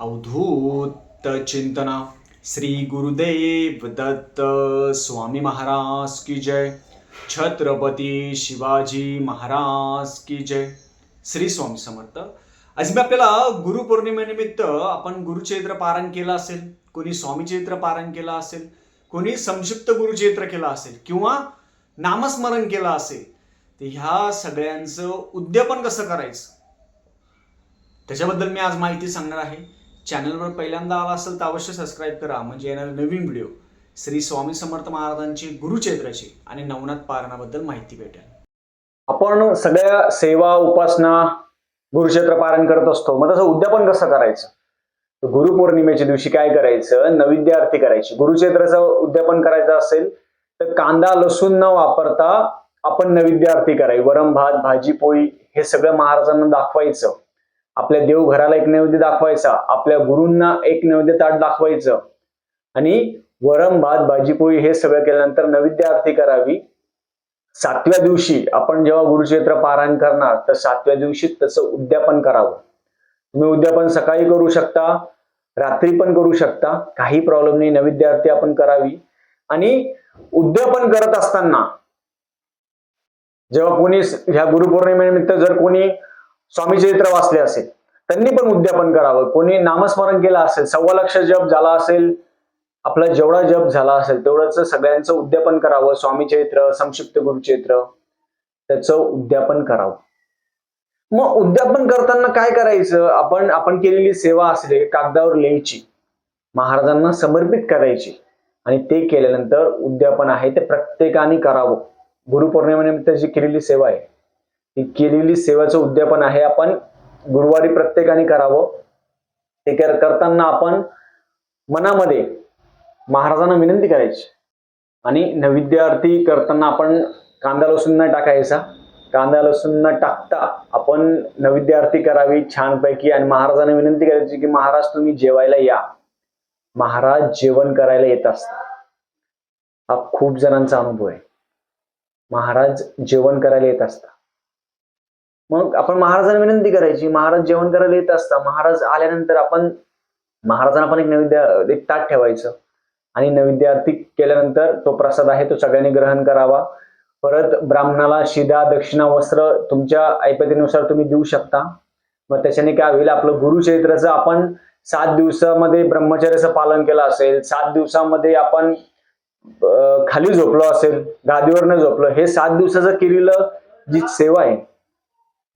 अवधूत चिंतना श्री गुरुदेव दत्त स्वामी महाराज की जय। छत्रपती शिवाजी महाराज की जय। श्री स्वामी समर्थ। आज मी आपल्याला गुरुपौर्णिमेनिमित्त आपण गुरुचरित्र पारायण केलं असेल कोणी स्वामीचरित्र पारायण केलं असेल कोणी संक्षिप्त गुरुचरित्र केलं असेल किंवा नामस्मरण केलं असेल तर ह्या सगळ्यांचं उद्यापन कसं करायचं? त्याच्याबद्दल मी आज माहिती सांगणार आहे. चॅनलवर पहिल्यांदा आला असेल तर अवश्य सबस्क्राईब करा. म्हणजे येणारे नवीन व्हिडिओ श्री स्वामी समर्थ महाराजांची गुरुचैत्राची आणि नवनाथ पारणाबद्दल माहिती भेटेल. आपण सगळ्या सेवा उपासना गुरुक्षेत्र पारण करत असतो. मग तसं उद्यापन कसं करायचं? गुरुपौर्णिमेच्या दिवशी काय करायचं? नैवेद्य आरती करायची. गुरुक्षेत्राचं उद्यापन करायचं असेल तर कांदा लसूण न वापरता आपण नैवेद्य आरती करावी. वरम भात भाजी पोळी हे सगळं महाराजांना दाखवायचं. आपल्या देवघराला एक नैवेद्य दाखवायचा आपल्या गुरूंना एक नैवेद्य ताट दाखवायचं. आणि वरम भात भाजीपोळी हे सगळं केल्यानंतर नैवेद्य आरती करावी. सातव्या दिवशी आपण जेव्हा गुरुक्षेत्र पारायण करणार तर सातव्या दिवशी तसं उद्यापन करावं. तुम्ही उद्यापन सकाळी करू शकता रात्री पण करू शकता काही प्रॉब्लेम नाही नैवेद्य आरती आपण करावी. आणि उद्यापन करत असताना जेव्हा कोणी ह्या गुरुपौर्णिमेनिमित्त जर कोणी स्वामी चरित्र वाचले असेल त्यांनी पण उद्यापन करावं. कोणी नामस्मरण केलं असेल सव्वा लक्ष जप झाला असेल आपला जेवढा जप झाला असेल तेवढंच सगळ्यांचं उद्यापन करावं स्वामी चैत्र संक्षिप्त गुरुचैत्र त्याचं उद्यापन करावं. मग उद्यापन करताना काय करायचं? आपण आपण केलेली सेवा असले कागदावर लिहायची. महाराजांना समर्पित करायची. आणि ते केल्यानंतर उद्यापन आहे ते प्रत्येकाने करावं. गुरुपौर्णिमेनिमित्त जी केलेली सेवा आहे ती केलेली सेवाचं उद्यापन आहे आपण गुरुवारी प्रत्येकाने करावं. ते कर- करताना आपण मनामध्ये महाराजांना विनंती करायची. आणि नैविद्यार्थी करताना आपण कांदा लसूण न टाकायचा. कांदा लसूण न टाकता आपण नैविद्यार्थी करावी छानपैकी आणि महाराजांना विनंती करायची की महाराज तुम्ही जेवायला या. महाराज जेवण करायला येत असतात. हा खूप जणांचा अनुभव आहे. महाराज जेवण करायला येत असतात. मग आपण महाराजांना विनंती करायची. महाराज जेवण करायला येत असता महाराज आल्यानंतर आपण महाराजांना पण एक नैवेद्य एक ताट ठेवायचं. आणि नैवेद्य आरती केल्यानंतर तो प्रसाद आहे तो सगळ्यांनी ग्रहण करावा. परत ब्राह्मणाला शिदा दक्षिणा वस्त्र तुमच्या ऐपतीनुसार तुम्ही देऊ शकता. मग त्याच्याने काय होईल? आपलं गुरुचरित्राचं आपण सात दिवसामध्ये ब्रह्मचर्याचं पालन केलं असेल. सात दिवसामध्ये आपण खाली झोपलो असेल. गादीवर न झोपलो. हे सात दिवसाचं केलेलं जी सेवा आहे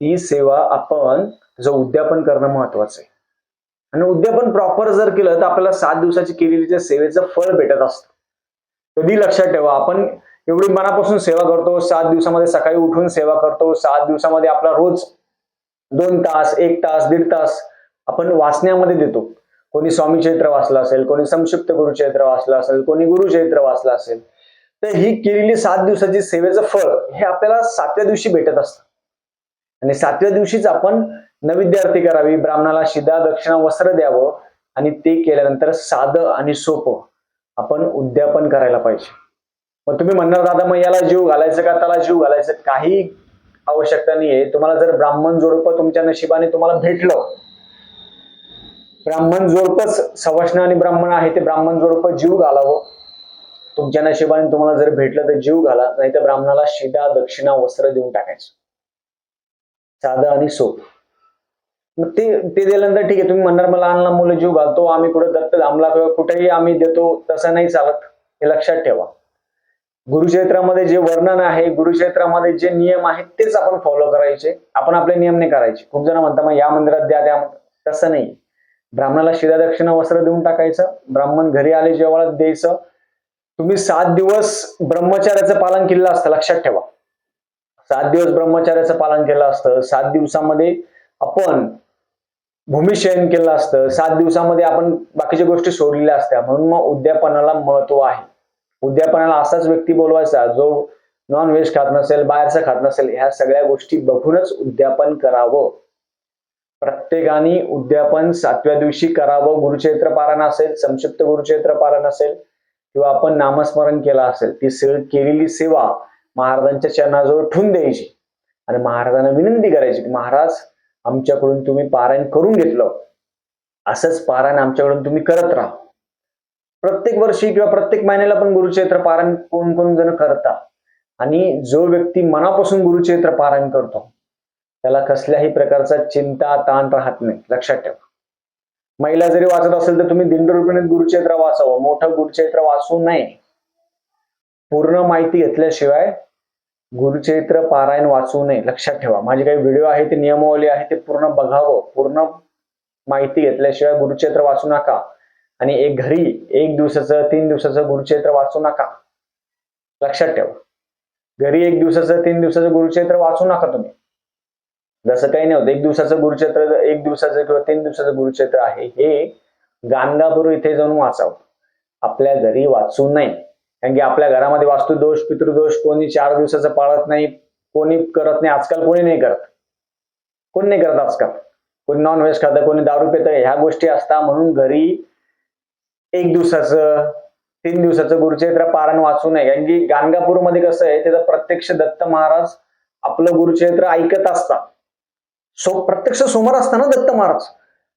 ही सेवा आपण त्याचं उद्यापन करणं महत्वाचं आहे. आणि उद्यापन प्रॉपर जर केलं तर आपल्याला सात दिवसाची केलेली त्या सेवेचं फळ भेटत असतं. कधी लक्षात ठेवा आपण एवढी मनापासून सेवा करतो सात दिवसामध्ये सकाळी उठून सेवा करतो सात दिवसामध्ये आपला रोज दोन तास एक तास दीड तास आपण वाचण्यामध्ये देतो. कोणी स्वामी चरित्र वाचलं असेल कोणी संक्षिप्त गुरुचरित्र वाचलं असेल कोणी गुरुचरित्र वाचलं असेल तर ही केलेली सात दिवसाची सेवेचं फळ हे आपल्याला सातव्या दिवशी भेटत असतं. आणि सातव्या दिवशीच आपण नैवेद्य आरती करावी ब्राह्मणाला शिदा दक्षिणा वस्त्र द्यावं आणि ते केल्यानंतर साधं आणि सोपं आपण उद्यापन करायला पाहिजे. मग तुम्ही म्हणणार दादा मग याला जीव घालायचं का? त्याला जीव घालायचं काही आवश्यकता नाहीये. तुम्हाला जर ब्राह्मण जोडपं तुमच्या नशिबाने तुम्हाला भेटलं ब्राह्मण जोडपच सवष्ण आणि ब्राह्मण आहे ते ब्राह्मण जोडपं जीव घालावं. तुमच्या नशिबाने तुम्हाला जर भेटलं तर जीव घाला नाही तर ब्राह्मणाला शिदा दक्षिणा वस्त्र देऊन टाकायचं. साधं आणि सोप. मग ते ते दिल्यानंतर ठीक आहे तुम्ही म्हणणार मला लहान मुलं जीव घालतो आम्ही कुठं दत्त धामला कुठेही आम्ही देतो तसं नाही चालत. हे लक्षात ठेवा. गुरुक्षेत्रामध्ये जे वर्णन आहे गुरुक्षेत्रामध्ये जे नियम आहेत तेच आपण फॉलो करायचे. आपण आपले नियम नाही करायचे. खूप जण म्हणतात मग या मंदिरात द्या त्या तसं नाही. ब्राह्मणाला शिरा दक्षिणा वस्त्र देऊन टाकायचं. ब्राह्मण घरी आले जेव्हा द्यायचं. तुम्ही सात दिवस ब्रह्मचार्याचं पालन केलेलं असतं लक्षात ठेवा. सात दिवस ब्रह्मचार्याचं पालन केलं असतं. सात दिवसामध्ये आपण भूमिशयन केलं असतं. सात दिवसामध्ये आपण बाकीच्या गोष्टी सोडलेल्या असत्या. म्हणून मग उद्यापनाला महत्त्व आहे. उद्यापनाला असाच व्यक्ती बोलवायचा जो नॉन व्हेज खात नसेल बाहेरचं खात नसेल ह्या सगळ्या गोष्टी बघूनच उद्यापन करावं. प्रत्येकाने उद्यापन सातव्या दिवशी करावं. गुरुचरित्र पारायण असेल संक्षिप्त गुरुचरित्र पारायण असेल किंवा आपण नामस्मरण केलं असेल ती सगळी केलेली सेवा महाराजांच्या चरणाजवळ ठून द्यायची. आणि महाराजांना विनंती करायची की महाराज आमच्याकडून तुम्ही पारायण करून घेतलं. असंच पारायण आमच्याकडून तुम्ही करत राहा. प्रत्येक वर्षी किंवा प्रत्येक महिन्याला पण गुरुचरित्र पारायण कोण कोण जण करता आणि जो व्यक्ती मनापासून गुरुचरित्र पारायण करतो त्याला कसल्याही प्रकारचा चिंता ताण राहत नाही. लक्षात ठेवा. महिला जरी वाचत असेल तर तुम्ही दिंडरूपीने गुरुचरित्र वाचावं. मोठं गुरुचरित्र वाचू नये. पूर्ण माहिती घेतल्याशिवाय गुरुचरित्र पारायण वाचू नये लक्षात ठेवा. माझे काही व्हिडिओ आहे ते नियमावली आहे ते पूर्ण बघावं. पूर्ण माहिती घेतल्याशिवाय गुरुचरित्र वाचू नका. आणि एक घरी एक दिवसाचं तीन दिवसाचं गुरुचरित्र वाचू नका. लक्षात ठेवा. घरी एक दिवसाचं तीन दिवसाचं गुरुचरित्र वाचू नका तुम्ही. जसं काही नाही होत. एक दिवसाचं गुरुचरित्र एक दिवसाचं किंवा तीन दिवसाचं गुरुचरित्र आहे हे गाणगापूर इथे जाऊन वाचावं. आपल्या घरी वाचू नये. कारण की आपल्या घरामध्ये वास्तुदोष पितृदोष कोणी चार दिवसाचं पाळत नाही कोणी करत नाही आजकाल कोणी नाही करत. कोणी नाही करत आजकाल. कोणी नॉन व्हेज खातं कोणी दारू पितं ह्या गोष्टी असतात म्हणून घरी एक दिवसाचं तीन दिवसाचं गुरुचरित्र पारण वाचू नये. कारण की गाणगापूरमध्ये कसं आहे तिथं प्रत्यक्ष दत्त महाराज आपलं गुरुचरित्र ऐकत असतात. सो प्रत्यक्ष समोर असतं ना दत्त महाराज.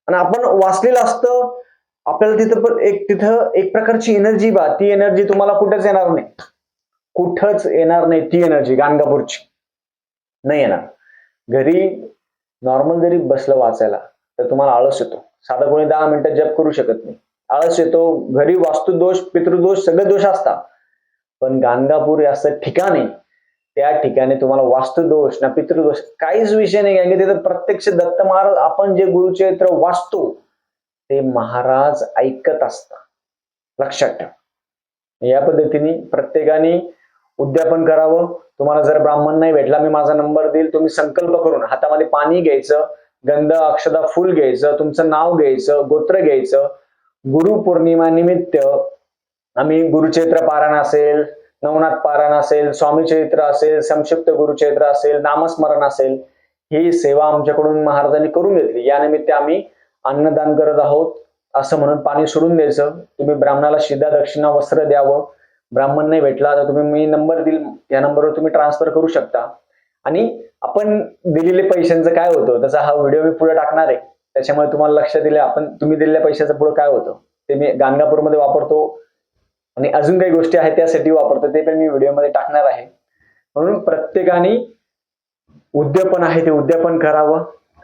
आणि आपण वाचलेलं असतं आपल्याला तिथं पण एक तिथं एक प्रकारची एनर्जी बा ती एनर्जी तुम्हाला कुठंच येणार नाही. कुठंच येणार नाही ती एनर्जी गाणगापूरची. नाही येणार. घरी नॉर्मल जरी बसलं वाचायला तर तुम्हाला आळस येतो. साधा कोणी दहा मिनिटं जप करू शकत नाही. आळस येतो घरी वास्तुदोष पितृदोष सगळे दोष असतात. पण गाणगापूर हे असं ठिकाण आहे. त्या ठिकाणी तुम्हाला वास्तुदोष ना पितृदोष काहीच विषय नाही. कारण की तिथं प्रत्यक्ष दत्त महाराज आपण जे गुरुचरित्र वाचतो ते महाराज ऐकत असता लक्षात ठेवा. या पद्धतीने प्रत्येकाने उद्यापन करावं. तुम्हाला जर ब्राह्मण नाही भेटला मी माझा नंबर देईल. तुम्ही संकल्प करून हातामध्ये पाणी घ्यायचं गंध अक्षदा फुल घ्यायचं तुमचं नाव घ्यायचं गोत्र घ्यायचं. गुरुपौर्णिमा निमित्त आम्ही गुरुचैत्र पारायण असेल नवनाथ पारायण असेल स्वामी चरित्र असेल संक्षिप्त गुरुचैत्र असेल नामस्मरण असेल ही सेवा आमच्याकडून महाराजांनी करून घेतली. या निमित्त आम्ही अन्नदान करत आहोत असं म्हणून पाणी सोडून द्यायचं. तुम्ही ब्राह्मणाला शिदा दक्षिणा वस्त्र द्यावं. ब्राह्मण नाही भेटला तर तुम्ही मी नंबर देईल या नंबरवर तुम्ही ट्रान्सफर करू शकता. आणि आपण दिलेले पैशांचं काय होतं? त्याचा हा व्हिडिओ मी पुढे टाकणार आहे. त्याच्यामुळे तुम्हाला लक्ष दिले आपण तुम्ही दिलेल्या पैशाचं पुढे काय होतं? ते मी गाणगापूरमध्ये वापरतो. आणि अजून काही गोष्टी आहेत त्यासाठी वापरतो ते पण मी व्हिडिओमध्ये टाकणार आहे. म्हणून प्रत्येकाने उद्यापन आहे ते उद्यापन करावं.